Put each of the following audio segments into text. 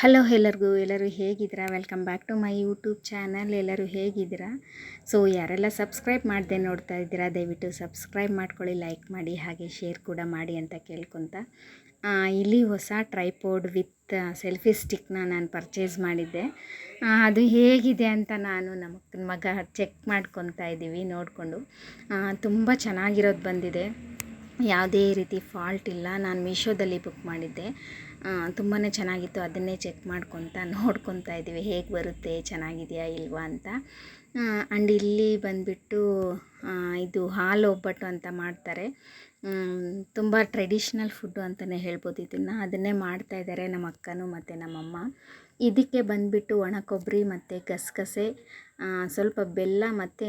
Hello ಎಲ್ಲರಿಗೂ, ಎಲ್ಲರೂ ಹೇಗಿದ್ದೀರಾ? Welcome back to my YouTube channel ಎಲ್ಲರೂ ಹೇಗಿದ್ದೀರಾ? ಸೊ ಯಾರೆಲ್ಲ ಸಬ್ಸ್ಕ್ರೈಬ್ ಮಾಡದೆ ನೋಡ್ತಾ ಇದ್ದೀರಾ, ದಯವಿಟ್ಟು ಸಬ್ಸ್ಕ್ರೈಬ್ ಮಾಡ್ಕೊಳ್ಳಿ ಲೈಕ್ ಮಾಡಿ, ಹಾಗೆ ಶೇರ್ ಕೂಡ ಮಾಡಿ ಅಂತ ಕೇಳ್ಕೊತ. ಇಲ್ಲಿ ಹೊಸ ಟ್ರೈಪೋಡ್ ವಿತ್ ಸೆಲ್ಫಿ ಸ್ಟಿಕ್ನ ನಾನು ಪರ್ಚೇಸ್ ಮಾಡಿದ್ದೆ. ಅದು ಹೇಗಿದೆ ಅಂತ ನಾನು ನಮ್ಮ ಮಗ ಚೆಕ್ ಮಾಡ್ಕೊತಾ ಇದ್ದೀವಿ, ನೋಡಿಕೊಂಡು. ತುಂಬ ಚೆನ್ನಾಗಿರೋದು ಬಂದಿದೆ. ಯಾವುದೇ ರೀತಿ ಫಾಲ್ಟ್ ಇಲ್ಲ. ನಾನು ಮೀಶೋದಲ್ಲಿ ಬುಕ್ ಮಾಡಿದ್ದೆ. ತುಂಬಾ ಚೆನ್ನಾಗಿತ್ತು. ಅದನ್ನೇ ಚೆಕ್ ಮಾಡ್ಕೊತ ನೋಡ್ಕೊತಾ ಇದ್ದೀವಿ. ಹೇಗೆ ಬರುತ್ತೆ, ಚೆನ್ನಾಗಿದೆಯಾ ಇಲ್ವಾ ಅಂತ. ಆ್ಯಂಡ್ ಇಲ್ಲಿ ಬಂದುಬಿಟ್ಟು ಇದು ಹಾಲು ಒಬ್ಬಟ್ಟು ಅಂತ ಮಾಡ್ತಾರೆ. ತುಂಬ ಟ್ರೆಡಿಷ್ನಲ್ ಫುಡ್ಡು ಅಂತಲೇ ಹೇಳ್ಬೋದು ಇದನ್ನು. ಅದನ್ನೇ ಮಾಡ್ತಾ ಇದ್ದಾರೆ ನಮ್ಮ ಅಕ್ಕನೂ ಮತ್ತು ನಮ್ಮಮ್ಮ ಇದಕ್ಕೆ ಬಂದುಬಿಟ್ಟು ಒಣ ಕೊಬ್ಬರಿ ಮತ್ತು ಗಸಗಸೆ ಸ್ವಲ್ಪ ಬೆಲ್ಲ ಮತ್ತು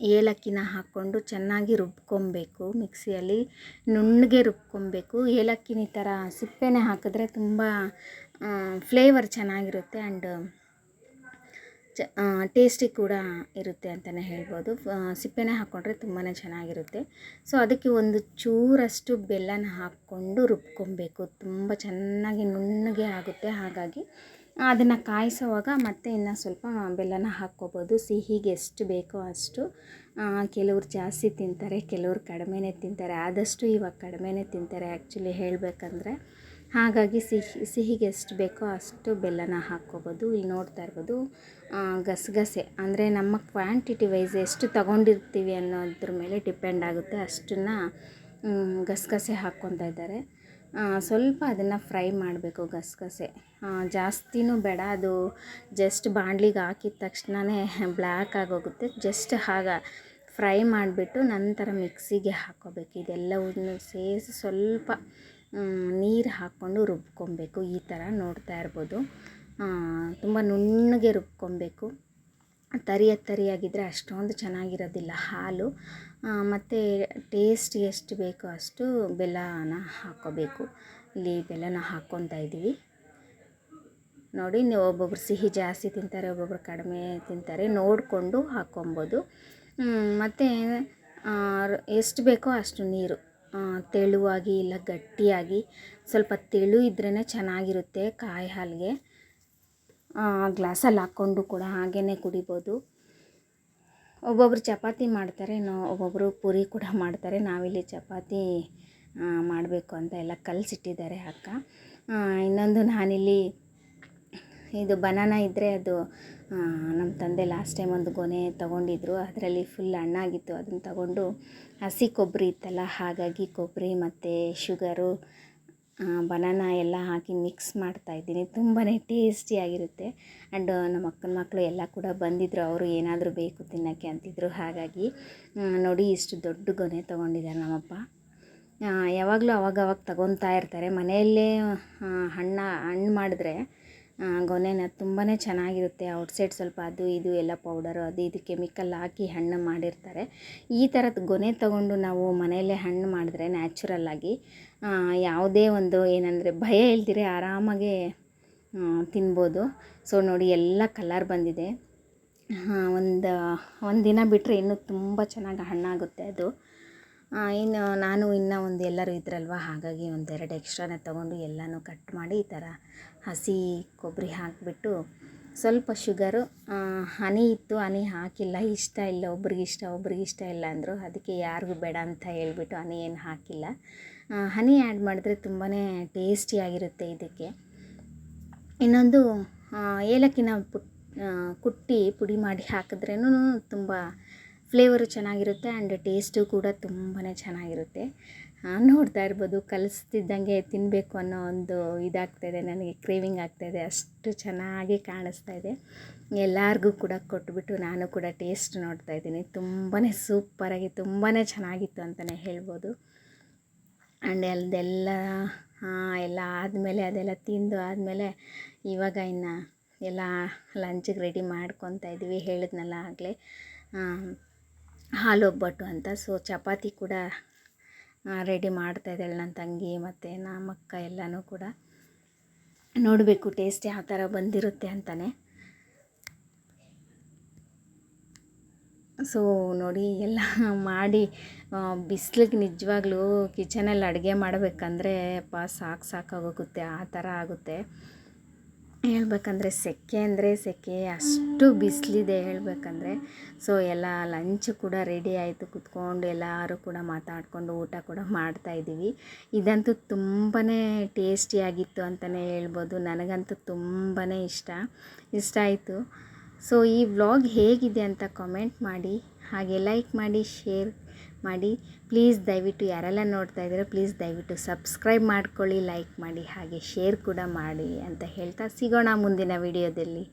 ಏಲಕ್ಕಿನ ಹಾಕ್ಕೊಂಡು ಚೆನ್ನಾಗಿ ರುಬ್ಕೊಬೇಕು. ಮಿಕ್ಸಿಯಲ್ಲಿ ನುಣ್ಣಗೆ ರುಬ್ಕೊಬೇಕು. ಏಲಕ್ಕಿನ ಈ ಥರ ಸಿಪ್ಪೆನೇ ಹಾಕಿದ್ರೆ ತುಂಬ ಫ್ಲೇವರ್ ಚೆನ್ನಾಗಿರುತ್ತೆ. ಆ್ಯಂಡ್ ಚ ಟೇಸ್ಟಿ ಕೂಡ ಇರುತ್ತೆ ಅಂತಲೇ ಹೇಳ್ಬೋದು. ಸಿಪ್ಪೆನೇ ಹಾಕ್ಕೊಂಡ್ರೆ ತುಂಬಾ ಚೆನ್ನಾಗಿರುತ್ತೆ. ಸೊ ಅದಕ್ಕೆ ಒಂದು ಚೂರಷ್ಟು ಬೆಲ್ಲನ ಹಾಕ್ಕೊಂಡು ರುಬ್ಕೊಬೇಕು. ತುಂಬ ಚೆನ್ನಾಗಿ ನುಣ್ಣಗೆ ಆಗುತ್ತೆ. ಹಾಗಾಗಿ ಅದನ್ನು ಕಾಯಿಸೋವಾಗ ಮತ್ತೆ ಇನ್ನು ಸ್ವಲ್ಪ ಬೆಲ್ಲನ ಹಾಕ್ಕೋಬೋದು. ಸಿಹಿಗೆ ಎಷ್ಟು ಬೇಕೋ ಅಷ್ಟು. ಕೆಲವ್ರು ಜಾಸ್ತಿ ತಿಂತಾರೆ, ಕೆಲವ್ರು ಕಡಿಮೆನೇ ತಿಂತಾರೆ. ಆದಷ್ಟು ಇವಾಗ ಕಡಿಮೆನೇ ತಿಂತಾರೆ. ಆ್ಯಕ್ಚುಲಿ ಹೇಳಬೇಕಂದ್ರೆ ಹಾಗಾಗಿ ಸಿಹಿ, ಸಿಹಿಗೆ ಎಷ್ಟು ಬೇಕೋ ಅಷ್ಟು ಬೆಲ್ಲನ ಹಾಕ್ಕೋಬೋದು. ಇಲ್ಲಿ ನೋಡ್ತಾ ಇರ್ಬೋದು ಗಸಗಸೆ. ಅಂದರೆ ನಮ್ಮ ಕ್ವಾಂಟಿಟಿ ವೈಸ್ ಎಷ್ಟು ತಗೊಂಡಿರ್ತೀವಿ ಅನ್ನೋದ್ರ ಮೇಲೆ ಡಿಪೆಂಡ್ ಆಗುತ್ತೆ. ಅಷ್ಟನ್ನು ಗಸಗಸೆ ಹಾಕ್ಕೊತಾ ಇದ್ದಾರೆ. ಸ್ವಲ್ಪ ಅದನ್ನು ಫ್ರೈ ಮಾಡಬೇಕು ಗಸಗಸೆ. ಜಾಸ್ತಿನೂ ಬೇಡ. ಅದು ಜಸ್ಟ್ ಬಾಂಡ್ಲಿಗೆ ಹಾಕಿದ ತಕ್ಷಣವೇ ಬ್ಲ್ಯಾಕ್ ಆಗೋಗುತ್ತೆ. ಜಸ್ಟ್ ಹಾಗ ಫ್ರೈ ಮಾಡಿಬಿಟ್ಟು ನಂತರ ಮಿಕ್ಸಿಗೆ ಹಾಕ್ಕೋಬೇಕು. ಇದೆಲ್ಲವನ್ನು ಸೇರಿಸಿ ಸ್ವಲ್ಪ ನೀರು ಹಾಕ್ಕೊಂಡು ರುಬ್ಕೊಬೇಕು. ಈ ಥರ ನೋಡ್ತಾ ಇರ್ಬೋದು. ತುಂಬ ನುಣ್ಣಗೆ ರುಬ್ಕೊಬೇಕು. ತರಿಯ ತರಿಯಾಗಿದ್ದರೆ ಅಷ್ಟೊಂದು ಚೆನ್ನಾಗಿರೋದಿಲ್ಲ ಹಾಲು. ಮತ್ತು ಟೇಸ್ಟ್ ಎಷ್ಟು ಬೇಕೋ ಅಷ್ಟು ಬೆಲ್ಲನ ಹಾಕ್ಕೋಬೇಕು ಇಲ್ಲಿ ಬೆಲ್ಲನ ಹಾಕ್ಕೊತಾ ಇದ್ದೀವಿ ನೋಡಿ, ನೀವು ಒಬ್ಬೊಬ್ರು ಸಿಹಿ ಜಾಸ್ತಿ ತಿಂತಾರೆ, ಒಬ್ಬೊಬ್ರು ಕಡಿಮೆ ತಿಂತಾರೆ, ನೋಡಿಕೊಂಡು ಹಾಕ್ಕೊಬೋದು. ಮತ್ತು ಎಷ್ಟು ಬೇಕೋ ಅಷ್ಟು ನೀರು. ತೆಳುವಾಗಿ ಇಲ್ಲ, ಗಟ್ಟಿಯಾಗಿ ಸ್ವಲ್ಪ ತೆಳು ಇದ್ರೇ ಚೆನ್ನಾಗಿರುತ್ತೆ ಕಾಯಿ ಹಾಲಿಗೆ. ಗ್ಲಾಸಲ್ಲಿ ಹಾಕ್ಕೊಂಡು ಕೂಡ ಹಾಗೇ ಕುಡಿಬೋದು. ಒಬ್ಬೊಬ್ರು ಚಪಾತಿ ಮಾಡ್ತಾರೆ ನೋ ಒಬ್ಬೊಬ್ಬರು ಪೂರಿ ಕೂಡ ಮಾಡ್ತಾರೆ. ನಾವಿಲ್ಲಿ ಚಪಾತಿ ಮಾಡಬೇಕು ಅಂತ ಎಲ್ಲ ಕಲಸಿಟ್ಟಿದ್ದಾರೆ ಅಕ್ಕ. ಇನ್ನೊಂದು ನಾನಿಲ್ಲಿ ಇದು ಬನಾನ ಇದ್ದರೆ ಅದು ನಮ್ಮ ತಂದೆ ಲಾಸ್ಟ್ ಟೈಮ್ ಒಂದು ಗೊನೆ ತೊಗೊಂಡಿದ್ರು. ಅದರಲ್ಲಿ ಫುಲ್ ಹಣ್ಣಾಗಿತ್ತು ಅದನ್ನು ತಗೊಂಡು ಹಸಿ ಕೊಬ್ಬರಿ ಇತ್ತಲ್ಲ, ಹಾಗಾಗಿ ಕೊಬ್ಬರಿ ಮತ್ತು ಶುಗರು ಬನಾನ ಎಲ್ಲ ಹಾಕಿ ಮಿಕ್ಸ್ ಮಾಡ್ತಾ ಇದ್ದೀನಿ. ತುಂಬಾ ಟೇಸ್ಟಿಯಾಗಿರುತ್ತೆ ಆ್ಯಂಡ್ ನಮ್ಮ ಅಕ್ಕನ ಮಕ್ಕಳು ಎಲ್ಲ ಕೂಡ ಬಂದಿದ್ದರು ಅವರು ಏನಾದರೂ ಬೇಕು ತಿನ್ನೋಕ್ಕೆ ಅಂತಿದ್ರು. ಹಾಗಾಗಿ ನೋಡಿ ಇಷ್ಟು ದೊಡ್ಡ ಗೊನೆ ತೊಗೊಂಡಿದ್ದಾರೆ ನಮ್ಮಪ್ಪ. ಯಾವಾಗಲೂ ಅವಾಗ ಅವಾಗ ತಗೊತಾ ಇರ್ತಾರೆ. ಮನೆಯಲ್ಲೇ ಹಣ್ಣ, ಹಣ್ಣು ಮಾಡಿದ್ರೆ ಗೊನೆನ ತುಂಬಾ ಚೆನ್ನಾಗಿರುತ್ತೆ. ಔಟ್ಸೈಡ್ ಸ್ವಲ್ಪ ಅದು ಇದು ಎಲ್ಲ ಪೌಡರು ಅದು ಇದು ಕೆಮಿಕಲ್ ಹಾಕಿ ಹಣ್ಣು ಮಾಡಿರ್ತಾರೆ. ಈ ಥರದ ಗೊನೆ ತಗೊಂಡು ನಾವು ಮನೆಯಲ್ಲೇ ಹಣ್ಣು ಮಾಡಿದ್ರೆ ನ್ಯಾಚುರಲ್ಲಾಗಿ ಯಾವುದೇ ಒಂದು ಏನಂದರೆ ಭಯ ಇಲ್ದಿರೆ ಆರಾಮಾಗಿ ತಿನ್ಬೋದು. ಸೊ, ನೋಡಿ ಎಲ್ಲ ಕಲರ್ ಬಂದಿದೆ. ಒಂದು ಒಂದು ದಿನ ಬಿಟ್ಟರೆ ಇನ್ನೂ ತುಂಬ ಚೆನ್ನಾಗಿ ಹಣ್ಣಾಗುತ್ತೆ ಅದು. ಇನ್ನು ನಾನು ಇನ್ನೂ ಒಂದು ಎಲ್ಲರೂ ಇದ್ರಲ್ವ? ಹಾಗಾಗಿ ಒಂದೆರಡು ಎಕ್ಸ್ಟ್ರಾನೇ ತೊಗೊಂಡು ಎಲ್ಲನೂ ಕಟ್ ಮಾಡಿ ಈ ಥರ ಹಸಿ ಕೊಬ್ಬರಿ ಹಾಕಿಬಿಟ್ಟು ಸ್ವಲ್ಪ ಶುಗರು ಹನಿ ಇತ್ತು, ಹನಿ ಹಾಕಿಲ್ಲ, ಇಷ್ಟ ಇಲ್ಲ, ಒಬ್ರಿಗೆ ಇಷ್ಟ ಒಬ್ರಿಗೆ ಇಷ್ಟ ಇಲ್ಲ ಅಂದರು. ಅದಕ್ಕೆ ಯಾರಿಗೂ ಬೇಡ ಅಂತ ಹೇಳಿಬಿಟ್ಟು ಹನಿ ಏನು ಹಾಕಿಲ್ಲ. ಹನಿ ಆ್ಯಡ್ ಮಾಡಿದ್ರೆ ತುಂಬಾ ಟೇಸ್ಟಿಯಾಗಿರುತ್ತೆ ಇದಕ್ಕೆ. ಇನ್ನೊಂದು ಏಲಕ್ಕಿನ ಪುಟ್ ಕುಟ್ಟಿ ಪುಡಿ ಮಾಡಿ ಹಾಕಿದ್ರೇನು ತುಂಬ ಫ್ಲೇವರು ಚೆನ್ನಾಗಿರುತ್ತೆ ಆ್ಯಂಡ್ ಟೇಸ್ಟು ಕೂಡ ತುಂಬಾ ಚೆನ್ನಾಗಿರುತ್ತೆ. ನೋಡ್ತಾ ಇರ್ಬೋದು, ಕಲಿಸ್ತಿದ್ದಂಗೆ ತಿನ್ನಬೇಕು ಅನ್ನೋ ಒಂದು ಇದಾಗ್ತಾಯಿದೆ ನನಗೆ ಕ್ರೇವಿಂಗ್ ಆಗ್ತಾಯಿದೆ ಅಷ್ಟು ಚೆನ್ನಾಗಿ ಕಾಣಿಸ್ತಾ ಇದೆ. ಎಲ್ಲರಿಗೂ ಕೂಡ ಕೊಟ್ಬಿಟ್ಟು ನಾನು ಕೂಡ ಟೇಸ್ಟ್ ನೋಡ್ತಾ ಇದ್ದೀನಿ. ತುಂಬಾ ಸೂಪರಾಗಿ ತುಂಬಾ ಚೆನ್ನಾಗಿತ್ತು ಅಂತಲೇ ಹೇಳ್ಬೋದು. ಆ್ಯಂಡ್ ಅಲ್ದೆಲ್ಲ ಎಲ್ಲ ಆದಮೇಲೆ, ಅದೆಲ್ಲ ತಿಂದು ಆದಮೇಲೆ ಇವಾಗ ಇನ್ನು ಎಲ್ಲ ಲಂಚಿಗೆ ರೆಡಿ ಮಾಡ್ಕೊತಾ ಇದ್ವಿ ಹೇಳಿದ್ನಲ್ಲ ಆಗಲೇ. ಹಾಲು ಒಬ್ಬಟ್ಟು ಅಂತ. ಸೊ ಚಪಾತಿ ಕೂಡ ರೆಡಿ ಮಾಡ್ತಾ ಇದ್ದಾಳೆ ನನ್ನ ತಂಗಿ ಮತ್ತು ನಮ್ಮ ಅಕ್ಕ ಎಲ್ಲನೂ ಕೂಡ. ನೋಡಬೇಕು ಟೇಸ್ಟ್ ಯಾವ ಥರ ಬಂದಿರುತ್ತೆ ಅಂತಲೇ ಸೊ ನೋಡಿ ಎಲ್ಲ ಮಾಡಿ ಬಿಸ್ಲಿಗೆ ನಿಜವಾಗ್ಲೂ ಕಿಚನಲ್ಲಿ ಅಡುಗೆ ಮಾಡಬೇಕಂದ್ರೆ ಪ ಸಾಕು ಸಾಕಾಗೋಗುತ್ತೆ ಆ ಥರ ಆಗುತ್ತೆ. ಹೇಳ್ಬೇಕಂದ್ರೆ ಸೆಕೆ ಅಂದರೆ ಸೆಕೆ ಅಷ್ಟು ಬಿಸಿಲಿದೆ ಹೇಳಬೇಕಂದ್ರೆ. ಸೊ ಎಲ್ಲ ಲಂಚ್ ಕೂಡ ರೆಡಿ ಆಯಿತು ಕುತ್ಕೊಂಡು ಎಲ್ಲರೂ ಕೂಡ ಮಾತಾಡಿಕೊಂಡು, ಊಟ ಕೂಡ ಮಾಡ್ತಾಯಿದ್ದೀವಿ ಇದಂತೂ ತುಂಬಾ ಟೇಸ್ಟಿಯಾಗಿತ್ತು ಅಂತಲೇ ಹೇಳ್ಬೋದು. ನನಗಂತೂ ತುಂಬಾ ಇಷ್ಟ. ಇಷ್ಟ ಆಯಿತು. ಸೊ ಈ ವ್ಲಾಗ್ ಹೇಗಿದೆ ಅಂತ ಕಾಮೆಂಟ್ ಮಾಡಿ, ಹಾಗೆ ಲೈಕ್ ಮಾಡಿ ಶೇರ್ ಮಾಡಿ. ಪ್ಲೀಸ್ ದಯವಿಟ್ಟು ಯಾರೆಲ್ಲ ನೋಡ್ತಾ ಇದ್ದೀರೋ ಪ್ಲೀಸ್ ದಯವಿಟ್ಟು ಸಬ್ಸ್ಕ್ರೈಬ್ ಮಾಡ್ಕೊಳ್ಳಿ ಲೈಕ್ ಮಾಡಿ, ಹಾಗೆ ಶೇರ್ ಕೂಡ ಮಾಡಿ ಅಂತ ಹೇಳ್ತಾ ಸಿಗೋಣ ಮುಂದಿನ ವಿಡಿಯೋದಲ್ಲಿ